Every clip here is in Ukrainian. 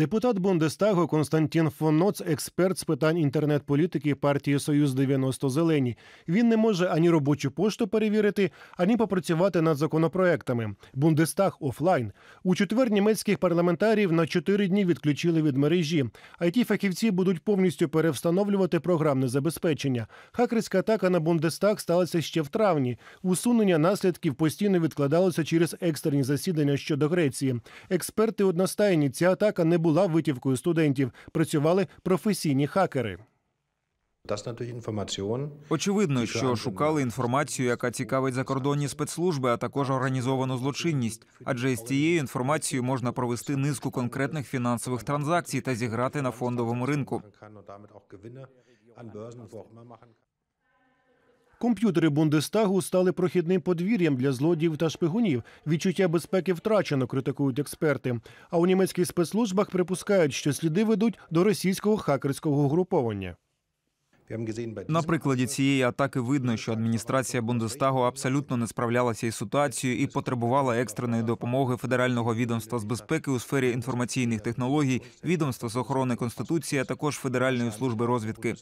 Депутат Бундестагу Константін фон Ноц, експерт з питань інтернет-політики партії Союз 90 Зелені. Він не може ані робочу пошту перевірити, ані попрацювати над законопроектами. Бундестаг офлайн. У четвер німецьких парламентарів на чотири дні відключили від мережі. it фахівці будуть повністю перевстановлювати програмне забезпечення. Хакерська атака на Бундестаг сталася ще в травні. Усунення наслідків постійно відкладалося через екстрені засідання щодо Греції. Експерти одностайні, ця атака не була витівкою студентів. Працювали професійні хакери. Очевидно, що шукали інформацію, яка цікавить закордонні спецслужби, а також організовану злочинність. Адже з цією інформацією можна провести низку конкретних фінансових транзакцій та зіграти на фондовому ринку. Комп'ютери Бундестагу стали прохідним подвір'ям для злодіїв та шпигунів. Відчуття безпеки втрачено, критикують експерти. А у німецьких спецслужбах припускають, що сліди ведуть до російського хакерського угруповання. На прикладі цієї атаки видно, що адміністрація Бундестагу абсолютно не справлялася із ситуацією і потребувала екстреної допомоги федерального відомства з безпеки у сфері інформаційних технологій, відомства з охорони конституції, а також Федеральної служби розвідки.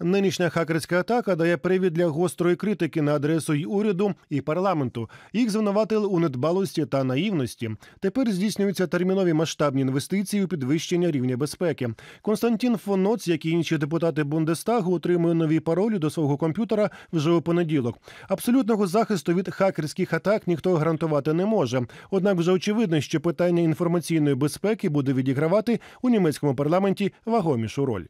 Нинішня хакерська атака дає привід для гострої критики на адресу й уряду і парламенту. Їх звинуватили у недбалості та наївності. Тепер здійснюються термінові масштабні інвестиції у підвищення рівня безпеки. Константін фон Ноц, як і інші депутати Бундестагу, отримує нові паролі до свого комп'ютера вже у понеділок. Абсолютного захисту від хакерських атак ніхто гарантувати не може. Однак вже очевидно, що питання інформаційної безпеки буде відігравати у німецькому парламенті вагомішу роль.